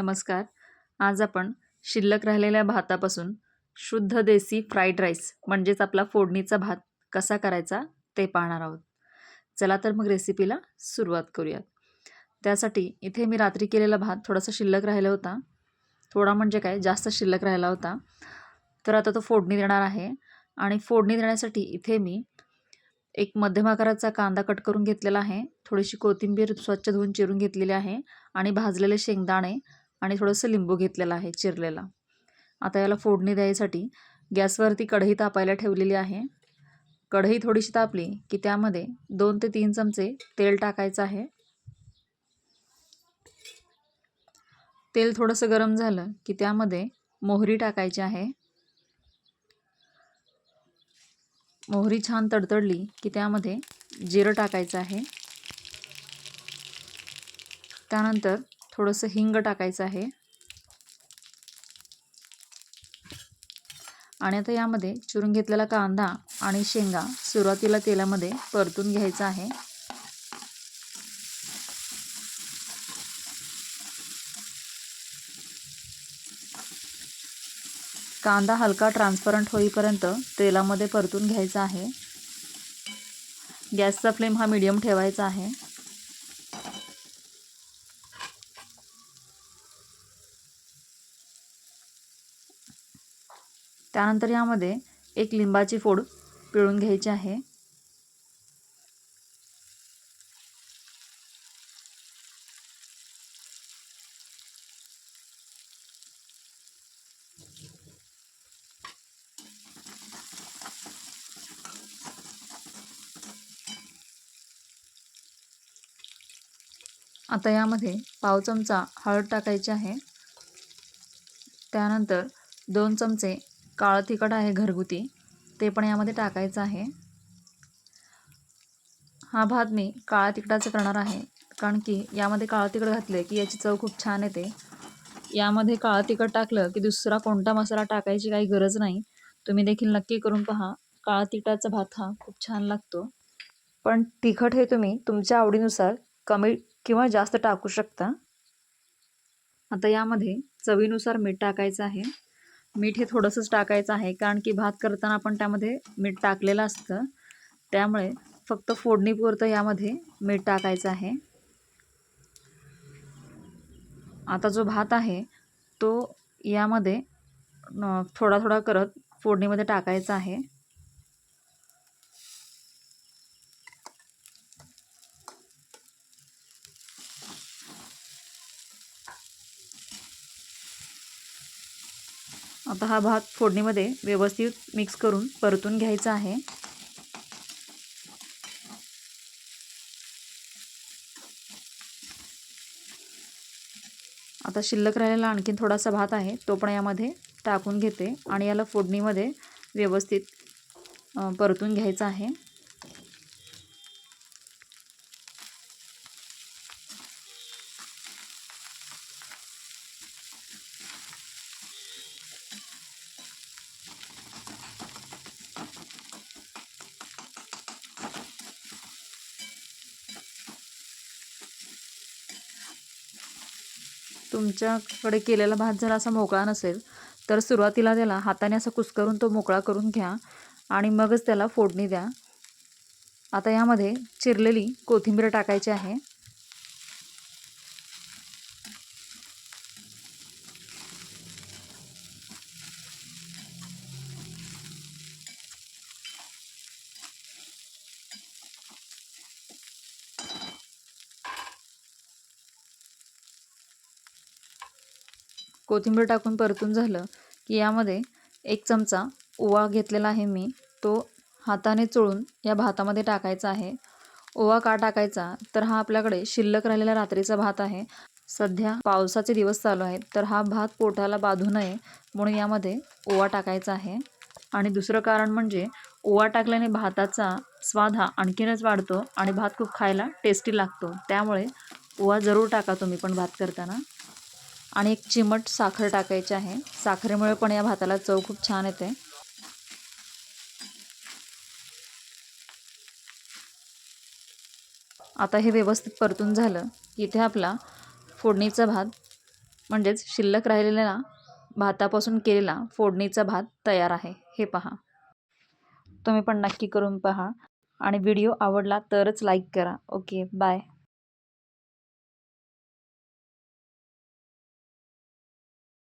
नमस्कार. आज आपण शिल्लक राहिलेल्या भातापासून शुद्ध देसी फ्राईड राईस म्हणजेच आपला फोडणीचा भात कसा करायचा ते पाहणार आहोत. चला तर मग रेसिपीला सुरुवात करूयात. त्यासाठी इथे मी रात्री केलेला भात थोडासा शिल्लक राहिला होता. थोडा म्हणजे काय जास्त शिल्लक राहिला होता. तर आता तो फोडणी देणार आहे आणि फोडणी देण्यासाठी इथे मी एक मध्यम आकाराचा कांदा कट करून घेतलेला आहे. थोडीशी कोथिंबीर स्वच्छ धुवून चिरून घेतलेली आहे आणि भाजलेले शेंगदाणे आणि थोडंसं लिंबू घेतलेलं आहे चिरलेला. आता याला फोडणी द्यायसाठी गॅसवरती कढई तापायला ठेवलेली आहे. कढई थोडीशी तापली की त्यामध्ये दोन ते तीन चमचे तेल टाकायचं आहे. तेल थोडंसं गरम झालं की त्यामध्ये मोहरी टाकायची आहे. मोहरी छान तडतडली की त्यामध्ये जिरं टाकायचं आहे. त्यानंतर थोडंसं हिंग टाकायचं आहे. आणि आता यामध्ये चिरून घेतलेला कांदा आणि शेंगा सुरुवातीला तेलामध्ये परतून घ्यायचा आहे. कांदा हलका ट्रान्सपरंट होईपर्यंत तेलामध्ये परतून घ्यायचा आहे. गॅसचा फ्लेम हा मीडियम ठेवायचा आहे. त्यानंतर यामध्ये एक लिंबाची फोड पिळून घ्यायची आहे. आता यामध्ये पाव चमचा हळद टाकायची आहे. त्यानंतर दोन चमचे काळं तिखट आहे घरगुती ते पण यामध्ये टाकायचं आहे. हा भात मी काळा तिखटाचं करणार आहे कारण की यामध्ये काळं तिखट घातलं की याची चव खूप छान येते. यामध्ये काळं तिखट टाकलं की दुसरा कोणता मसाला टाकायची काही गरज नाही. तुम्ही देखील नक्की करून पहा काळा तिखटाचा भात हा खूप छान लागतो. पण तिखट हे तुम्ही तुमच्या आवडीनुसार कमी किंवा जास्त टाकू शकता. आता यामध्ये चवीनुसार मीठ टाकायचं आहे. मीठ हे थोडंसंच टाकायचं आहे कारण की भात करताना आपण त्यामध्ये मीठ टाकलेलं असतं. त्यामुळे फक्त फोडणीपुरतं यामध्ये मीठ टाकायचं आहे. आता जो भात आहे तो यामध्ये थोडा थोडा करत फोडणीमध्ये टाकायचा आहे. आता हा भात फोडणीमध्ये व्यवस्थित मिक्स करून परतून घ्यायचा आहे. आता शिल्लक राहिलेला आणखीन थोडासा भात आहे तो पण यामध्ये टाकून घेते आणि याला फोडणीमध्ये व्यवस्थित परतून घ्यायचं आहे. तुमच्याकडे केलेला भात जर असा मोकळा नसेल तर सुरुवातीला त्याला हाताने असं कुस्करून तो मोकळा करून घ्या आणि मगच त्याला फोडणी द्या. आता यामध्ये चिरलेली कोथिंबीर टाकायची आहे. कोथिंबीर टाकून परतून झालं की यामध्ये एक चमचा ओवा घेतलेला आहे मी. तो हाताने चोळून या भातामध्ये टाकायचा आहे. ओवा का टाकायचा? तर हा आपल्याकडे शिल्लक राहिलेला रात्रीचा भात आहे. सध्या पावसाचे दिवस चालू आहेत तर हा भात पोटाला बाधू नये म्हणून यामध्ये ओवा टाकायचा आहे. आणि दुसरं कारण म्हणजे ओवा टाकल्याने भाताचा स्वाद हा आणखीनच वाढतो आणि भात खूप खायला टेस्टी लागतो. त्यामुळे ओवा जरूर टाका तुम्ही पण भात करताना. आणि एक चिमट साखर टाकायची आहे. साखरेमुळे पण या भाताला चव खूप छान येते. आता हे व्यवस्थित परतून झालं की इथे आपला फोडणीचा भात म्हणजेच शिल्लक राहिलेला भातापासून केलेला फोडणीचा भात तयार आहे. हे पहा. तुम्ही पण नक्की करून पहा. आणि व्हिडिओ आवडला तरच लाईक करा. Okay bye